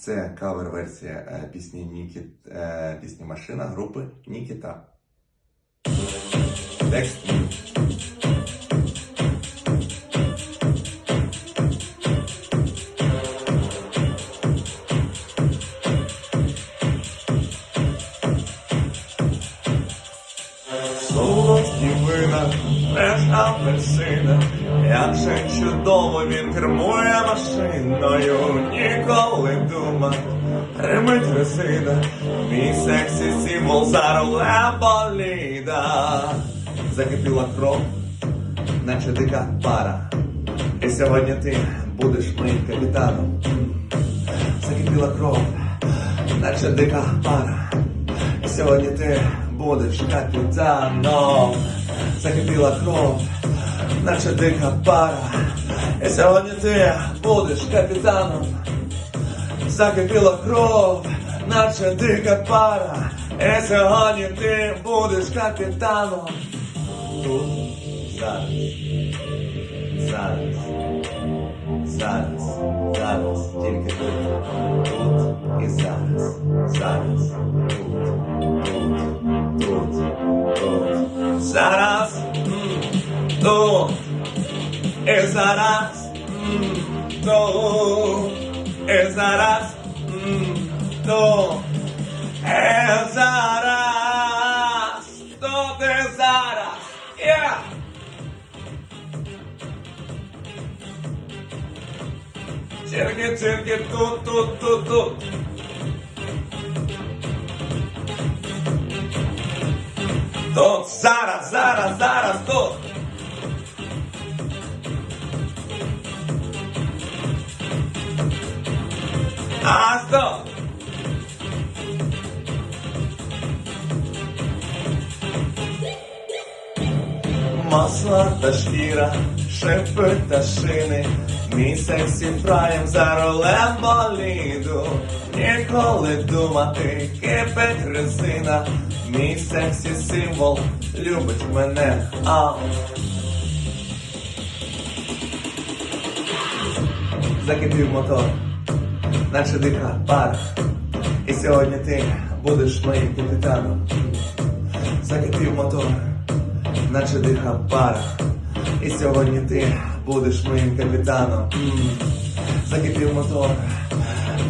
Це кавер-версія е, пісні Нікі, е, пісні Машина групи Нікіта. Текст мій. Солодкі вина, без апельсина, як же чудово він кермує машиною, ніколи дума, ремить резина, мій сексі символ за рулем боліда. Закипіла кров, наче дика пара. І сьогодні ти будеш моїм капітаном. Закипіла кров, наче дика пара. І сьогодні ти будеш капітаном. Закипіла кров, наче дика пара. І сьогодні ти будеш капітаном. Закипіла кров, наче дика пара. І сьогодні ти будеш капітаном. Тут, зараз, зараз, зараз, зараз, тільки тут, тут і зараз, і зараз, м, тут, і зараз, м, тут, і зараз, тут і зараз, yeah! Тільки, тільки тут, тут, тут, тут. Тут, зараз, зараз, зараз, тут. Стоп. Масла та шкіра, шипи та шини, мій сексі фраєм за рулем боліду. Ніколи думати, кипить резина, мій сексі символ любить мене. Ау. Закипів мотор, наче дика пара. І сьогодні ти будеш моїм капітаном. Закипів мотор, наче диха пара. І сьогодні ти будеш моїм капітаном. Закипів мотор,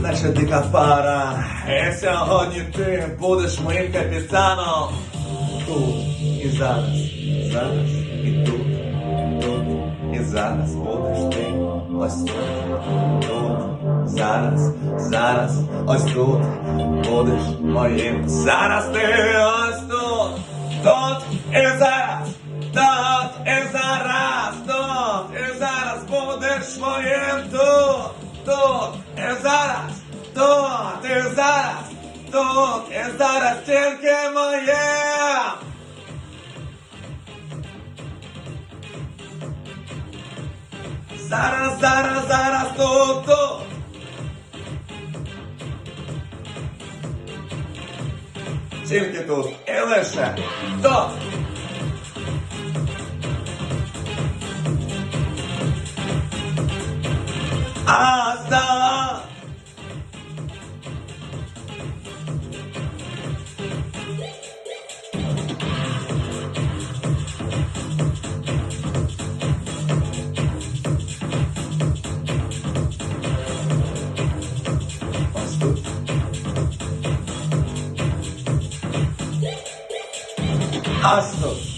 наче дика пара. І сьогодні ти будеш моїм капітаном. Тут і зараз, зараз і тут, зараз будеш ти. Ось тут, тут, зараз, зараз, ось тут будеш моїм. Зараз ти ось тут, тут і зараз, тут і зараз, тут і зараз будеш моїм тут, тут і зараз, тут і зараз, тут і зараз тільки моє. Зараз, зараз, зараз, тут, тут. Тільки тут і лише тут. А Astro.